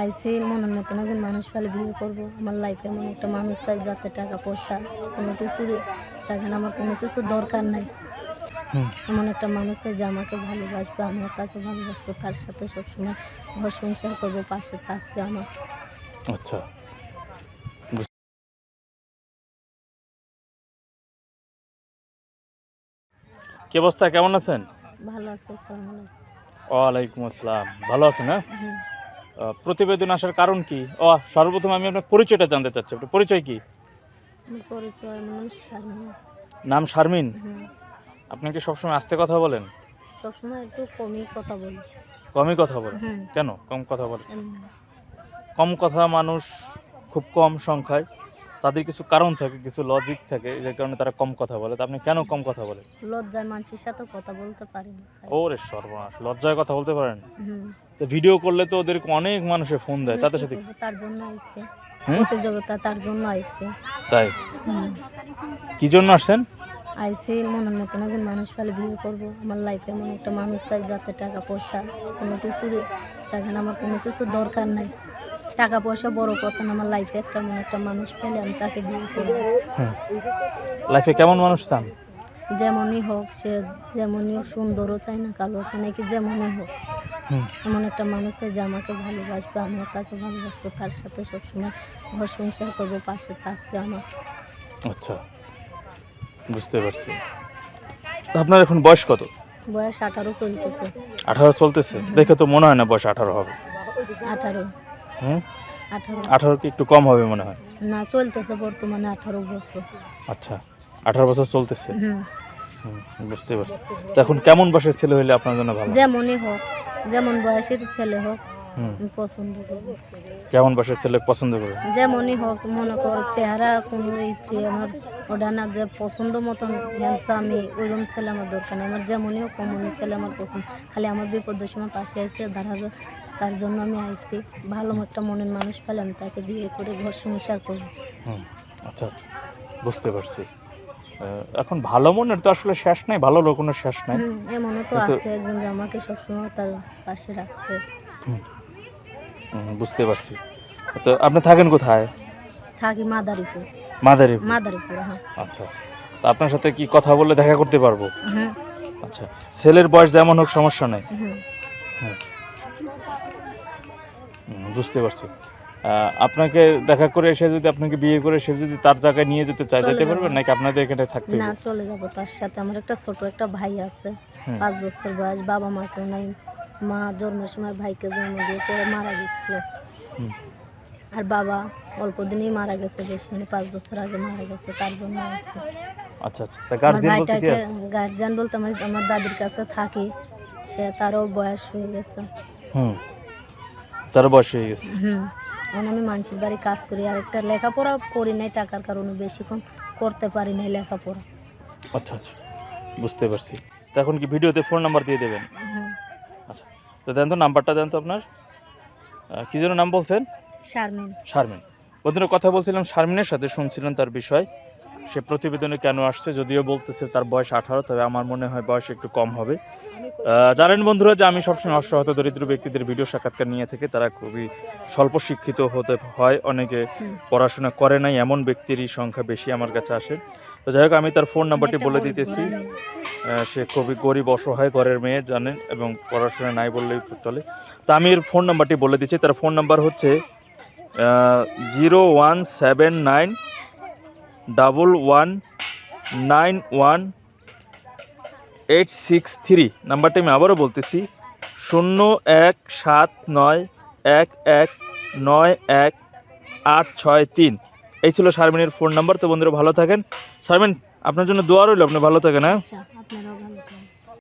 আইসি মনের মতন একজন মানুষ পেলে বিয়ে করব। আমার লাইফে এমন একটা মানুষ চাই যাতে টাকা পয়সা কোনো কিছু দেখেন আমার কোনো কিছু দরকার নাই। এমন একটা মানুষ চাই যে আমাকে ভালোবাসবে আমিও তাকে ভালোবাসবো তার সাথে সবসময় ঘর সংসার করব পাশে থাকবে আমার। আচ্ছা। কি অবস্থা? কেমন আছেন? ভালো আছে আসসালামু আলাইকুম। ওয়ালাইকুম আসসালাম। ভালো আছেন হ্যাঁ? প্রতিবেদন আসার কারণ কি? ও সর্বপ্রথম আমি আপনার পরিচয়টা জানতে চাচ্ছি। আপনার পরিচয় কি? পরিচয় নাম শারমিন। আপনি কি সবসময় আস্তে কথা বলেন? সবসময় একটু কমই কথা বলি। কমই কথা বলেন? কেন? কম কথা বলেন। কম কথা মানুষ খুব কম সংখ্যায়। তাদের কিছু কারণ থাকে কিছু লজিক থাকে যে কারণে তারা কম কথা বলে। তা আপনি কেন কম কথা বলেন? লজ্জায় মানুষের সাথে কথা বলতে পারেন। ওরে সর্বনাশ লজ্জায় কথা বলতে পারেন। তো ভিডিও করলে তো ওদেরকে অনেক মানুষে ফোন দেয়। তাদের সাথে তার জন্য হুম? প্রতিযোগিতা তার জন্য আইসে। তাই। কি জন্য আসছেন? আইসি মনের মতন একজন মানুষ পেলে বিয়ে করব। আমার লাইফে এমন একটা মানুষ চাই যাতে টাকা পয়সা কোনো কিছু দেখেন আমার কোনো কিছু দরকার নাই। টাকা পয়সা বড় কথা না আমার লাইফে একটা এমন একটা মানুষ পেলে আমি তাকে বিয়ে করব। লাইফে কেমন মানুষ চান? যেমনই হোক সে যেমনই হোক সুন্দরও চাই না কালো চাই নাকি যেমনই হোক। এমন একটা মানুষ যে আমাকে ভালোবাসবে আমিও তাকে ভালোবাসবো তার সাথে সবসময় ঘর সংসার করব পাশে থাকবে আমার। আচ্ছা বুঝতে পারছি। আপনার এখন বয়স কত? বয়স আঠারো চলতেছে। আঠারো চলতেছে? দেখে তো মনে হয় না বয়স আঠারো হবে। আঠারো। হুম? আঠারো। কি একটু কম হবে মনে হয়? না চলতেছে বর্তমানে আঠারো বছর। আচ্ছা আঠারো বছর চলতেছে? বুঝতে পারছি। এখন কেমন বয়সের ছেলে হইলে আপনার জন্য ভালো? যেমনই হোক। যেমন বয়সের ছেলে হোক পছন্দ করব। কেমন বয়সের ছেলে পছন্দ করে যেমনই হোক মনে কর চেহারা কোনো ইচ্ছে আমার ওটা না যে পছন্দ মতন হ্যান্ডসা আমি ওইরকম ছেলে আমার দরকার নেই। আমার যেমনই হোক তেমনই ছেলে আমার পছন্দ। খালি আমার বিপদের সময় পাশে এসে দাঁড়াবে তার জন্য আমি আইছি ভালো একটা মনের মানুষ পেলে আমি তাকে বিয়ে করে ঘর সংসার করব। আচ্ছা আচ্ছা। বুঝতে পারছি। এখন ভালো মনের তো আসলে শেষ নাই ভালো কোনো শেষ নাই। এমনও তো আছে একজন যে আমাকে সবসময় তার পাশে হুম, বুঝতে পারছি। তো আপনি থাকেন কোথায়? থাকি মাদারীপুর। মাদারি মাদারীপুর হ্যাঁ। আচ্ছা আচ্ছা। তা আপনার সাথে কি কথা বলে দেখা করতে পারব? হুম। আচ্ছা ছেলের বয়স যেমন হোক সমস্যা নেই। হুম, বুঝতে পারছি। আপনাকে দেখা করে এসে যদি আপনাকে বিয়ে করে সে যদি তার জায়গায় নিয়ে যেতে চায় যেতে পারবেন? নাকি আপনাদের এখানে থাকতে না চলে যাব তার সাথে। আমার একটা ছোট একটা ভাই আছে পাঁচ বছর বয়স বাবা মা কেউ নাই। মা জন্মের সময় ভাইকে জন্ম দিয়ে করে মারা গেছিল। আর বাবা অল্প দিনেই মারা গেছে বেশি পাঁচ বছর আগে মারা গেছে তার জন্য আছে। আচ্ছা আচ্ছা। তা গার্জিয়ান বলতে কি গার্জিয়ান বলতে আমার আমার দাদির কাছে থাকি। সে তারও বয়স হয়ে গেছে। হুম। তার বয়স হয়ে গেছে। হুম। এখন আমি মানুষের বাড়ি কাজ করি আর একটা লেখাপড়া করি নাই টাকার কারণে বেশিক্ষণ করতে পারি নাই লেখাপড়া। আচ্ছা আচ্ছা বুঝতে পারছি। তো এখন কি ভিডিওতে ফোন নাম্বার দিয়ে দেবেন? হুম আচ্ছা তো দেন তো নাম্বারটা দেন তো আপনার। কী কি যেন নাম বলছেন? শারমিন। শারমিন। বন্ধুরা কথা বলছিলাম শারমিনের সাথে শুনছিলেন তার বিষয়। সে প্রতিবেদনে কেন আসছে যদিও বলতেছে তার বয়স আঠারো তবে আমার মনে হয় বয়স একটু কম হবে। জানেন বন্ধুরা যে আমি সবসময় অসহায়তা দরিদ্র ব্যক্তিদের ভিডিও সাক্ষাৎকার নিয়ে থেকে তারা খুবই স্বল্প শিক্ষিত হতে হয় অনেকে পড়াশোনা করে নাই এমন ব্যক্তিরই সংখ্যা বেশি আমার কাছে আসে। তো যাই হোক আমি তার ফোন নাম্বারটি বলে দিতেছি। সে খুবই গরিব অসহায় ঘরের মেয়ে জানেন এবং পড়াশোনা নাই বললেই চলে। তো আমি এর ফোন নাম্বারটি বলে দিচ্ছি তার ফোন নাম্বার হচ্ছে zero one seven nine double one nine one eight six three. নাম্বারটি আমি আবারও বলতেছি, শূন্য এক সাত নয় এক এক নয় এক আট ছয় তিন। এই ছিল শারমিনের ফোন নাম্বার। তো বন্ধুরা ভালো থাকেন। শারমিন, আপনার জন্য দোয়া রইল, আপনি ভালো থাকেন হ্যাঁ?